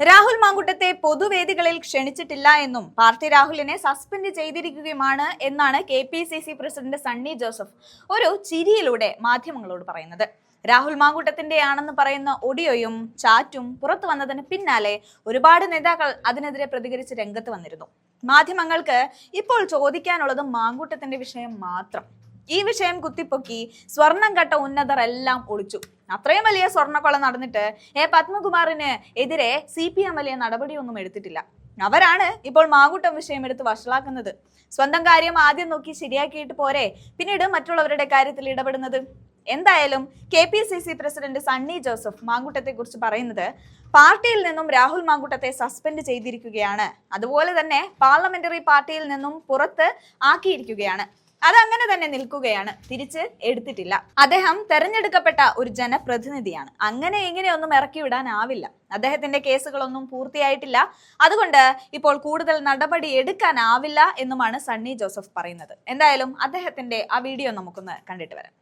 രാഹുൽ മാങ്കുട്ടത്തെ പൊതുവേദികളിൽ ക്ഷണിച്ചിട്ടില്ല എന്നും പാർട്ടി രാഹുലിനെ സസ്പെൻഡ് ചെയ്തിരിക്കുകയുമാണ് എന്നാണ് K P C C president Sunny Joseph ഒരു ചിരിയിലൂടെ മാധ്യമങ്ങളോട് പറയുന്നത്. രാഹുൽ മാങ്കുട്ടത്തിന്റെ ആണെന്ന് പറയുന്ന ഒഡിയോയും ചാറ്റും പുറത്തു വന്നതിന് പിന്നാലെ ഒരുപാട് നേതാക്കൾ അതിനെതിരെ പ്രതികരിച്ച് രംഗത്ത് വന്നിരുന്നു. മാധ്യമങ്ങൾക്ക് ഇപ്പോൾ ചോദിക്കാനുള്ളത് മാങ്കൂട്ടത്തിന്റെ വിഷയം മാത്രം. ഈ വിഷയം കുത്തിപ്പൊക്കി സ്വർണം കട്ട ഉന്നതർ എല്ലാം ഒളിച്ചു. അത്രയും വലിയ സ്വർണക്കൊള നടന്നിട്ട് എ പത്മകുമാറിന് എതിരെ സി പി എം വലിയ നടപടിയൊന്നും എടുത്തിട്ടില്ല. അവരാണ് ഇപ്പോൾ മാങ്കൂട്ടം വിഷയം എടുത്ത് വഷളാക്കുന്നത്. സ്വന്തം കാര്യം ആദ്യം നോക്കി ശരിയാക്കിയിട്ട് പോരെ. പിന്നീട് മറ്റുള്ളവരുടെ കാര്യത്തിൽ ഇടപെടുന്നത്. എന്തായാലും K P C C president Sunny Joseph മാങ്കൂട്ടത്തെ കുറിച്ച് പറയുന്നത് പാർട്ടിയിൽ നിന്നും രാഹുൽ മാങ്കൂട്ടത്തെ സസ്പെൻഡ് ചെയ്തിരിക്കുകയാണ്. അതുപോലെ തന്നെ പാർലമെന്ററി പാർട്ടിയിൽ നിന്നും പുറത്ത് ആക്കിയിരിക്കുകയാണ്. അതങ്ങനെ തന്നെ നിൽക്കുകയാണ്. തിരിച്ച് എടുത്തിട്ടില്ല. അദ്ദേഹം തെരഞ്ഞെടുക്കപ്പെട്ട ഒരു ജനപ്രതിനിധിയാണ്. അങ്ങനെ ഇങ്ങനെയൊന്നും ഇറക്കി വിടാനാവില്ല. അദ്ദേഹത്തിന്റെ കേസുകളൊന്നും പൂർത്തിയായിട്ടില്ല. അതുകൊണ്ട് ഇപ്പോൾ കൂടുതൽ നടപടി എടുക്കാനാവില്ല എന്നുമാണ് സണ്ണി ജോസഫ് പറയുന്നത്. എന്തായാലും അദ്ദേഹത്തിന്റെ ആ വീഡിയോ നമുക്കൊന്ന് കണ്ടിട്ട് വരാം.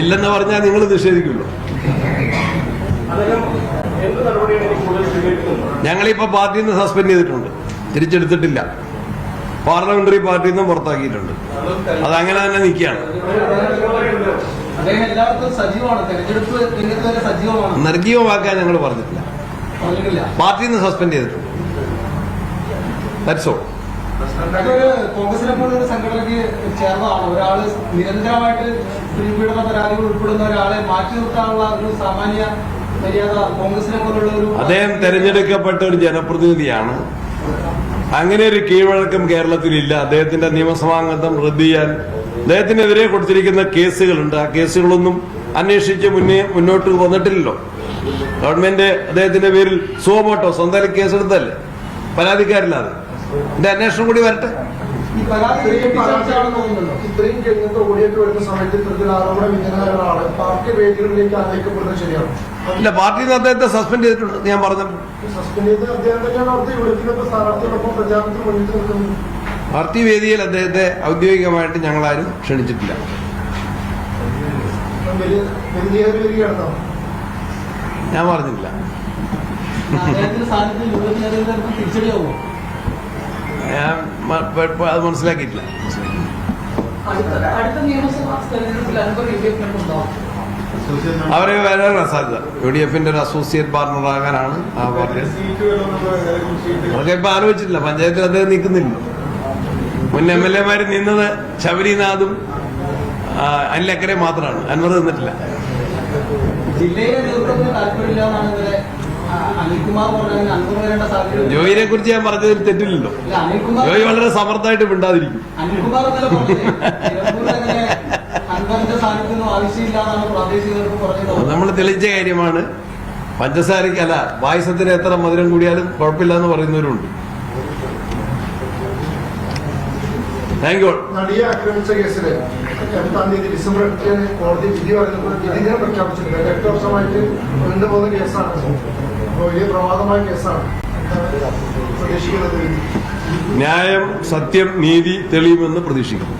ഇല്ലെന്ന് പറഞ്ഞാൽ നിങ്ങൾ നിഷേധിക്കുമല്ലോ. ഞങ്ങളിപ്പോ പാർട്ടിയിൽ നിന്ന് സസ്പെൻഡ് ചെയ്തിട്ടുണ്ട്. തിരിച്ചെടുത്തിട്ടില്ല. പാർലമെന്ററി പാർട്ടിയിൽ നിന്നും പുറത്താക്കിയിട്ടുണ്ട്. അതങ്ങനെ തന്നെ നിൽക്കുകയാണ്. നിർഗീയമാക്കാൻ ഞങ്ങൾ പറഞ്ഞിട്ടില്ല. പാർട്ടിയിൽ നിന്ന് സസ്പെൻഡ് ചെയ്തിട്ടുണ്ട്. ദാറ്റ്സ് ഓൾ കോൺഗ്രസിനെ സംഘടനയ്ക്ക് ചേർന്നതാണ്. ഒരാൾ നിരന്തരമായിട്ട് സ്ത്രീപീഡന പരാതികൾ ഉൾപ്പെടുന്ന ഒരാളെ മാറ്റി നിർത്താനുള്ള ഒരു സാമാന്യ അദ്ദേഹം തെരഞ്ഞെടുക്കപ്പെട്ട ഒരു ജനപ്രതിനിധിയാണ്. അങ്ങനെ ഒരു കീഴ്വഴക്കം കേരളത്തിലില്ല. അദ്ദേഹത്തിന്റെ നിയമസഭാംഗത്വം റദ്ദ് ചെയ്യാൻ അദ്ദേഹത്തിനെതിരെ കൊടുത്തിരിക്കുന്ന കേസുകളുണ്ട്. ആ കേസുകളൊന്നും അന്വേഷിച്ച് മുന്നേ മുന്നോട്ട് വന്നിട്ടില്ലല്ലോ. ഗവൺമെന്റ് അദ്ദേഹത്തിന്റെ പേരിൽ സോമോട്ടോ സ്വന്തം കേസെടുത്തല്ലേ പരാതിക്കാരില്ലാതെ എന്റെ അന്വേഷണം കൂടി വരട്ടെ. ഇത്രയും കഴിഞ്ഞിട്ട് ഓടിയൊക്കെ വരുന്ന സമയത്ത് ഇത്തരത്തിൽ ആരോപണം ഇങ്ങനെയാണ് പാർട്ടി വേദികളിലേക്ക് അറിയിക്കപ്പെടുന്നത് ശരിയാണ്? ഇല്ല പാർട്ടിയിൽ നിന്ന് അദ്ദേഹത്തെ സസ്പെൻഡ് ചെയ്തിട്ടുണ്ട്. ഞാൻ പറഞ്ഞു പാർട്ടി വേദിയിൽ അദ്ദേഹത്തെ ഔദ്യോഗികമായിട്ട് ഞങ്ങളാരും ക്ഷണിച്ചിട്ടില്ല. ഞാൻ പറഞ്ഞില്ല ഞാൻ അത് മനസ്സിലാക്കിയിട്ടില്ല. അടുത്ത നിയമസഭാ തെരഞ്ഞെടുപ്പിൽ അനുഭവം അവരെ വരാനുള്ള സാധ്യത യു ഡി എഫിന്റെ ഒരു അസോസിയേറ്റ് പാർട്ണർ ആകാനാണ് ആ പാർട്ടി. അതൊക്കെ ഇപ്പൊ ആലോചിച്ചിട്ടില്ല. പഞ്ചായത്തിൽ അദ്ദേഹം നിൽക്കുന്നില്ല. മുൻ എം എൽ എമാര് നിന്നത് ശബരിനാഥും അനിലക്കരെ മാത്രമാണ്. അൻവർ നിന്നിട്ടില്ല. ജോയിനെ കുറിച്ച് ഞാൻ പറഞ്ഞതിൽ തെറ്റില്ലല്ലോ. ജോയി വളരെ സമർത്ഥമായിട്ട് മിണ്ടാതിരിക്കും. നമ്മൾ തെളിയിച്ച കാര്യമാണ്. പഞ്ചസാരയ്ക്ക് അല്ല പായസത്തിന് എത്ര മധുരം കൂടിയാലും കുഴപ്പമില്ല എന്ന് പറയുന്നവരുണ്ട്. താങ്ക് യു നടിയെ ആക്രമിച്ച കേസിൽ എട്ടാം തീയതി ഡിസംബർ എട്ടിന് കോടതി വിധി പ്രഖ്യാപിച്ചിട്ടുണ്ട്. എട്ട് വർഷമായിട്ട് നീണ്ടു പോകുന്ന കേസാണ്. അപ്പോൾ വലിയ പ്രമാദമായ കേസാണ്. പ്രതീക്ഷിക്കുന്നത്. ന്യായം സത്യം നീതി തെളിയുമെന്ന് പ്രതീക്ഷിക്കുന്നു.